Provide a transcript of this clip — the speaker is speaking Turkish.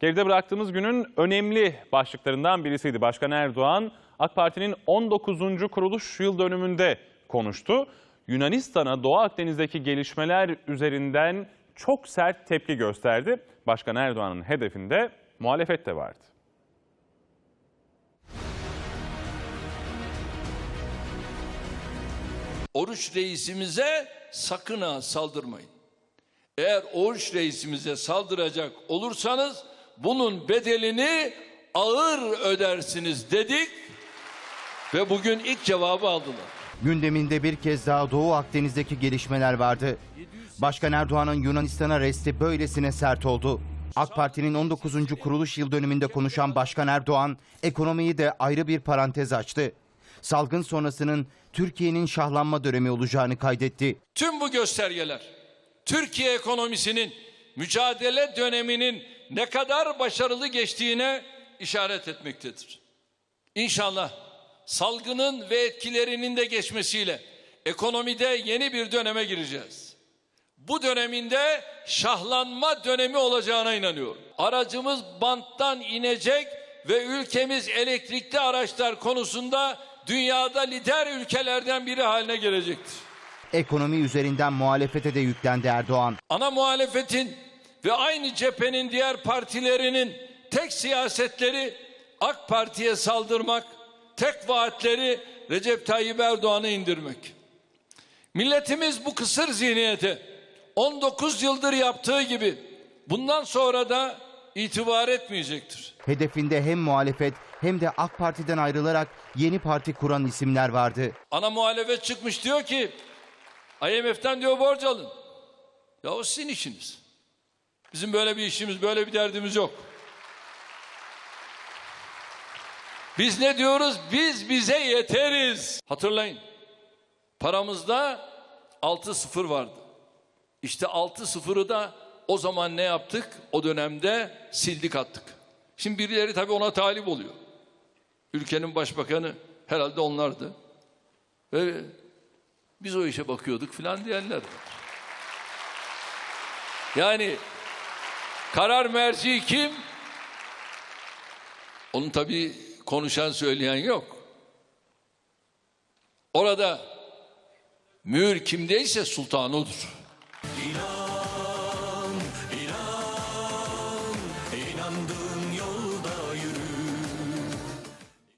Geride bıraktığımız günün önemli başlıklarından birisiydi. Başkan Erdoğan AK Parti'nin 19. kuruluş yıl dönümünde konuştu. Yunanistan'a Doğu Akdeniz'deki gelişmeler üzerinden çok sert tepki gösterdi. Başkan Erdoğan'ın hedefinde muhalefet de vardı. Oruç reisimize sakın ha saldırmayın. Eğer Oruç reisimize saldıracak olursanız bunun bedelini ağır ödersiniz dedik ve bugün ilk cevabı aldılar. Gündeminde bir kez daha Doğu Akdeniz'deki gelişmeler vardı. Başkan Erdoğan'ın Yunanistan'a resti böylesine sert oldu. AK Parti'nin 19. kuruluş yıl dönümünde konuşan Başkan Erdoğan, ekonomiyi de ayrı bir parantez açtı. Salgın sonrasının Türkiye'nin şahlanma dönemi olacağını kaydetti. Tüm bu göstergeler Türkiye ekonomisinin mücadele döneminin ne kadar başarılı geçtiğine işaret etmektedir. İnşallah salgının ve etkilerinin de geçmesiyle ekonomide yeni bir döneme gireceğiz. Bu döneminde şahlanma dönemi olacağına inanıyorum. Aracımız banttan inecek ve ülkemiz elektrikli araçlar konusunda dünyada lider ülkelerden biri haline gelecektir. Ekonomi üzerinden muhalefete de yüklendi Erdoğan. ana muhalefetin ve aynı cephenin diğer partilerinin tek siyasetleri AK Parti'ye saldırmak, tek vaatleri Recep Tayyip Erdoğan'ı indirmek. Milletimiz bu kısır zihniyete 19 yıldır yaptığı gibi bundan sonra da itibar etmeyecektir. Hedefinde hem muhalefet hem de AK Parti'den ayrılarak yeni parti kuran isimler vardı. Ana muhalefet çıkmış diyor ki IMF'den diyor borç alın. Ya o sizin işiniz. Bizim böyle bir işimiz, böyle bir derdimiz yok. Biz ne diyoruz? Biz bize yeteriz. Hatırlayın. Paramızda 6-0 vardı. İşte 6-0'ı da o zaman ne yaptık? O dönemde sildik attık. Şimdi birileri tabii ona talip oluyor. Ülkenin başbakanı herhalde onlardı. Ve biz o işe bakıyorduk filan diyenler. Yani Karar merci kim? Onun tabii konuşan söyleyen yok. Orada mühür kimdeyse sultan odur. İnan, inan, inandım.